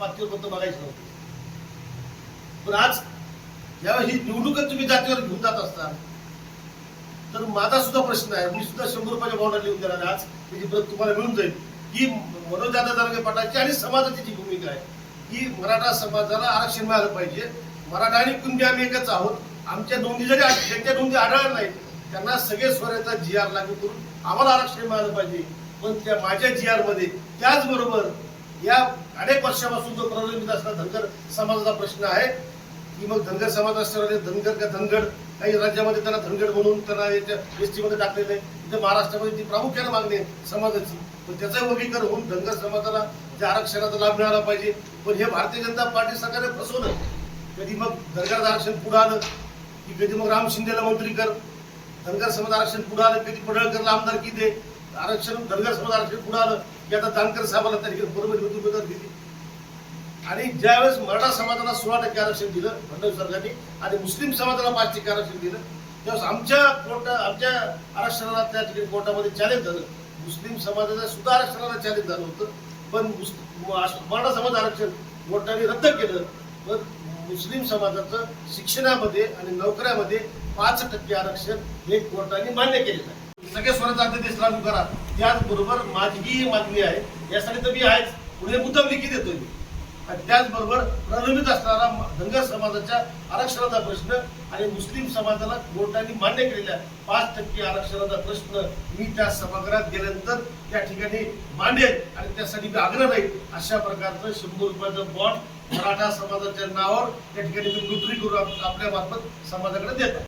पातळीवर फक्त बघायचं नव्हतं. पण आज ज्यावेळी ही निवडणूकच तुम्ही जातीवर घेऊन जात असता तर माझा सुद्धा प्रश्न आहे मी सुद्धा शंभर रुपयाच्या बॉन्डर लिहून देणार आज म्हणजे त्याची प्रत तुम्हाला मिळून जाईल की मनोजदादा दानवे पाटाची आणि समाजाची जी भूमिका आहे की मराठा समाजाला आरक्षण मिळालं पाहिजे. मराठा आणि कुणबी आम्ही एकच आहोत. आमच्या नोंदी जरी ज्यांच्या नोंदी आढळल्या नाहीत त्यांना सगळे स्वराचा जी आर लागू करून आम्हाला आरक्षण मिळालं पाहिजे. पण त्या माझ्या जी आरमध्ये त्याचबरोबर या अनेक वर्षापासून जो प्रलंबित असणारा धनगर समाजाचा प्रश्न आहे की मग धनगर समाज असणारे धनगर का धनगड? काही राज्यामध्ये त्यांना धनगड म्हणून त्यांना याच्या एस टीमध्ये टाकलेलं आहे. इथे महाराष्ट्रामध्ये ती प्रामुख्याने मागणी आहे समाजाची. पण त्याचं वर्गीकरण होऊन धनगर समाजाला त्या आरक्षणाचा लाभ मिळाला पाहिजे. पण हे भारतीय जनता पार्टी सरकारने फसवलं. कधी मग धनगराचं आरक्षण पुढं आलं की कधी मग राम शिंदेला मंत्री कर. धनगर समाज आरक्षण पुढं आलं कधी पडळकरला आमदारकी दे. आरक्षण धनगर समाज आरक्षण पुढे आलं की आता जानकर साहेबाला त्या ठिकाणी बरोबर उमेदवार दिली? आणि ज्यावेळेस मराठा समाजाला सोळा टक्के आरक्षण दिलं फडणवीस सरकारने आणि मुस्लिम समाजाला पाच टक्के आरक्षण दिलं त्यावेळेस आमच्या कोर्टा आमच्या आरक्षणाला त्या ठिकाणी कोर्टामध्ये चॅलेंज झालं. मुस्लिम समाजाच्या सुद्धा आरक्षणाला चॅलेंज झालं होतं. पण मराठा समाज आरक्षण कोर्टाने रद्द केलं. पण मुस्लिम समाजाचं शिक्षणामध्ये आणि नोकऱ्यामध्ये पाच टक्के आरक्षण हे कोर्टाने मान्य केलेलं आहे. सगळे स्वराचा अध्यादेश लागू करा. त्याचबरोबर माझीही मागणी आहे. यासाठी तर मी आहेच. पुढे मुद्दाम लिखित देतोय मी. आणि त्याचबरोबर प्रलंबित असणारा धनगर समाजाच्या आरक्षणाचा प्रश्न आणि मुस्लिम समाजाला कोर्टाने मान्य केलेल्या पाच टक्के आरक्षणाचा प्रश्न मी त्या सभागृहात गेल्यानंतर त्या ठिकाणी मांडेल आणि त्यासाठी मी आग्रह राहील अशा प्रकारचं शंभर रुपयाचं बॉन्ड मराठा समाजाच्या नावावर त्या ठिकाणी मी नोटरी करून आपल्या मार्फत समाजाकडे देतो.